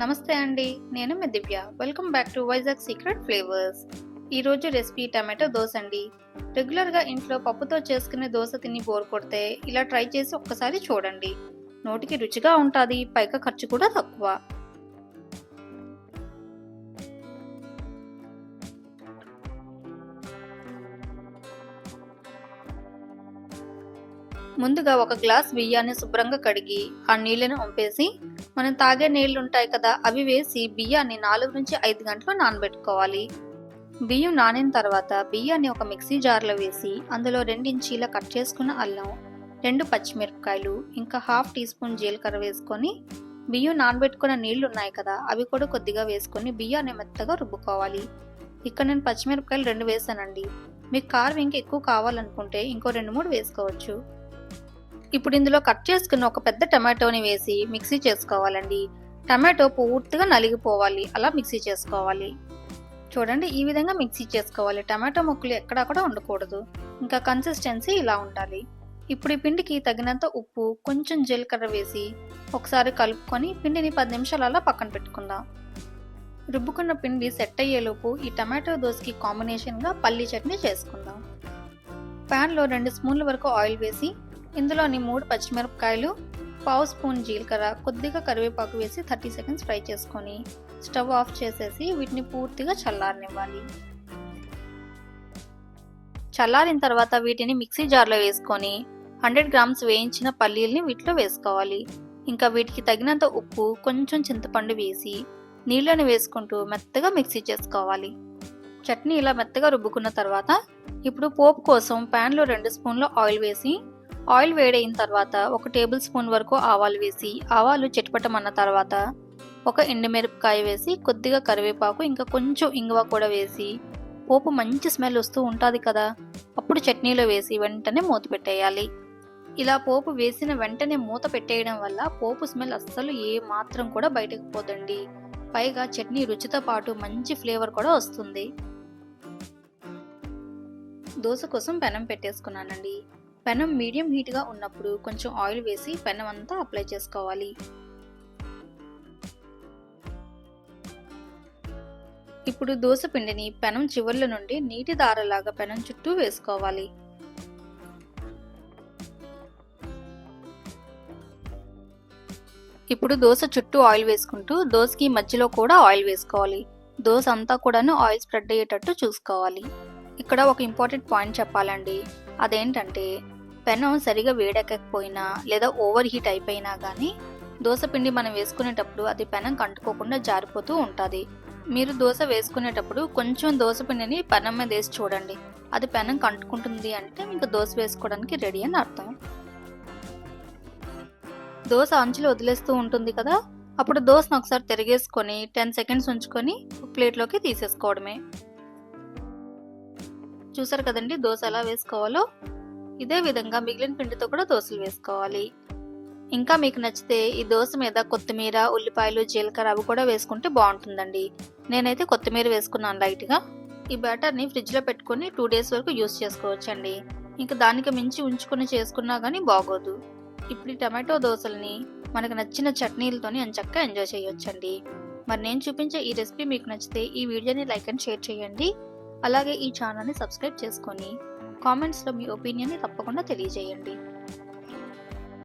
నమస్తే అండి నేను మీ Divya. Welcome back to Vizag secret flavours ఈరోజు రెసిపీ టమాటో దోశ అండి. రెగ్యులర్గా ఇంట్లో పప్పుతో చేసుకునే దోశ తిని బోర్ కొడితే ఇలా ట్రై చేసి ఒక్కసారి చూడండి. నోటికి రుచిగా ఉంటుంది పైగా ఖర్చు కూడా తక్కువ. ముందుగా ఒక గ్లాస్ బియ్యాన్ని శుభ్రంగా కడిగి ఆ నీళ్ళని ఒంపేసి మనం తాగే నీళ్ళు ఉంటాయి కదా అవి వేసి బియ్యాన్ని నాలుగు నుంచి ఐదు గంటలు నానబెట్టుకోవాలి. బియ్యం నానిన తర్వాత బియ్యాన్ని ఒక మిక్సీ జార్లో వేసి అందులో రెండించీల కట్ చేసుకున్న అల్లం రెండు పచ్చిమిరపకాయలు ఇంకా హాఫ్ టీ స్పూన్ జీలకర్ర వేసుకొని బియ్యం నానబెట్టుకున్న నీళ్ళు ఉన్నాయి కదా అవి కూడా కొద్దిగా వేసుకొని బియ్యాన్ని మెత్తగా రుబ్బుకోవాలి. ఇక్కడ నేను పచ్చిమిరపకాయలు రెండు వేసానండి. మీకు కారం ఇంకా ఎక్కువ కావాలనుకుంటే ఇంకో రెండు మూడు వేసుకోవచ్చు. ఇప్పుడు ఇందులో కట్ చేసుకున్న ఒక పెద్ద టమాటోని వేసి మిక్సీ చేసుకోవాలండి. టమాటో పూర్తిగా నలిగిపోవాలి. అలా మిక్సీ చేసుకోవాలి. చూడండి ఈ విధంగా మిక్సీ చేసుకోవాలి. టమాటో ముక్కలు ఎక్కడా కూడా ఉండకూడదు. ఇంకా కన్సిస్టెన్సీ ఇలా ఉండాలి. ఇప్పుడు ఈ పిండికి తగినంత ఉప్పు కొంచెం జీలకర్ర వేసి ఒకసారి కలుపుకొని పిండిని పది నిమిషాలు అలా పక్కన పెట్టుకుందాం. రుబ్బుకున్న పిండి సెట్ అయ్యేలోపు ఈ టమాటో దోశకి కాంబినేషన్గా పల్లీ చట్నీ చేసుకుందాం. ప్యాన్లో రెండు స్పూన్ల వరకు ఆయిల్ వేసి ఇందులోని మూడు పచ్చిమిరపకాయలు పావు స్పూన్ జీలకర్ర కొద్దిగా కరివేపాకు వేసి థర్టీ సెకండ్స్ ఫ్రై చేసుకొని స్టవ్ ఆఫ్ చేసేసి వీటిని పూర్తిగా చల్లారనివ్వాలి. చల్లారిన తర్వాత వీటిని మిక్సీ జార్లో వేసుకొని హండ్రెడ్ గ్రామ్స్ వేయించిన పల్లీల్ని వీటిలో వేసుకోవాలి. ఇంకా వీటికి తగినంత ఉప్పు కొంచెం చింతపండు వేసి నీళ్ళని వేసుకుంటూ మెత్తగా మిక్సీ చేసుకోవాలి. చట్నీ ఇలా మెత్తగా రుబ్బుకున్న తర్వాత ఇప్పుడు పోపు కోసం ప్యాన్లో రెండు స్పూన్ల ఆయిల్ వేసి ఆయిల్ వేడైన తర్వాత ఒక టేబుల్ స్పూన్ వరకు ఆవాలు వేసి ఆవాలు చిటపటమన్న తర్వాత ఒక ఎండుమిరపకాయ వేసి కొద్దిగా కరివేపాకు ఇంకా కొంచెం ఇంగువ కూడా వేసి పోపు మంచి స్మెల్ వస్తూ ఉంటుంది కదా అప్పుడు చట్నీలో వేసి వెంటనే మూత పెట్టేయాలి. ఇలా పోపు వేసిన వెంటనే మూత పెట్టేయడం వల్ల పోపు స్మెల్ అస్సలు ఏ మాత్రం కూడా బయటకు పోదండి. పైగా చట్నీ రుచితో పాటు మంచి ఫ్లేవర్ కూడా వస్తుంది. దోశ కోసం పెనం పెట్టేసుకున్నానండి. పెనం మీడియం హీట్గా ఉన్నప్పుడు కొంచెం ఆయిల్ వేసి పెనం అంతా అప్లై చేసుకోవాలి. ఇప్పుడు దోశ పిండిని పెనం చివర్ల నుండి నీటి దారలాగా పెనం చుట్టూ వేసుకోవాలి. ఇప్పుడు దోశ చుట్టూ ఆయిల్ వేసుకుంటూ దోశకి మధ్యలో కూడా ఆయిల్ వేసుకోవాలి. దోశ అంతా కూడాను ఆయిల్ స్ప్రెడ్ అయ్యేటట్టు చూసుకోవాలి. ఇక్కడ ఒక ఇంపార్టెంట్ పాయింట్ చెప్పాలండి. అదేంటంటే పెనం సరిగా వేడెక్కకపోయినా లేదా ఓవర్ హీట్ అయిపోయినా కానీ దోశ పిండి మనం వేసుకునేటప్పుడు అది పెనం కంటుకోకుండా జారిపోతూ ఉంటుంది. మీరు దోశ వేసుకునేటప్పుడు కొంచెం దోశ పిండిని పెనం మీద వేసి చూడండి. అది పెనం కంటుకుంటుంది అంటే మీకు దోశ వేసుకోవడానికి రెడీ అని అర్థం. దోశ అంచులు వదిలేస్తూ ఉంటుంది కదా? అప్పుడు దోశను ఒకసారి తిరిగేసుకొని టెన్ సెకండ్స్ ఉంచుకొని ప్లేట్లోకి తీసేసుకోవడమే. చూసారు కదండి దోశ ఎలా వేసుకోవాలో? ఇదే విధంగా మిగిలిన పిండితో కూడా దోశలు వేసుకోవాలి. ఇంకా మీకు నచ్చితే ఈ దోశ మీద కొత్తిమీర ఉల్లిపాయలు జీలకర్ర అవి కూడా వేసుకుంటే బాగుంటుందండి. నేనైతే కొత్తిమీర వేసుకున్నాను లైట్గా ఈ బ్యాటర్ని ఫ్రిడ్జ్లో పెట్టుకొని టూ డేస్ వరకు యూస్ చేసుకోవచ్చండి. ఇంకా దానికి మించి ఉంచుకొని చేసుకున్నా కానీ బాగోదు. ఇప్పుడు ఈ టమాటో దోశల్ని మనకు నచ్చిన చట్నీలతోని అంచక్క ఎంజాయ్ చేయొచ్చండి. మరి నేను చూపించే ఈ రెసిపీ మీకు నచ్చితే ఈ వీడియోని లైక్ అండ్ షేర్ చేయండి. అలాగే ఈ ఛానల్ని సబ్స్క్రైబ్ చేసుకొని కామెంట్స్లో మీ ఒపీనియన్ని తప్పకుండా తెలియజేయండి.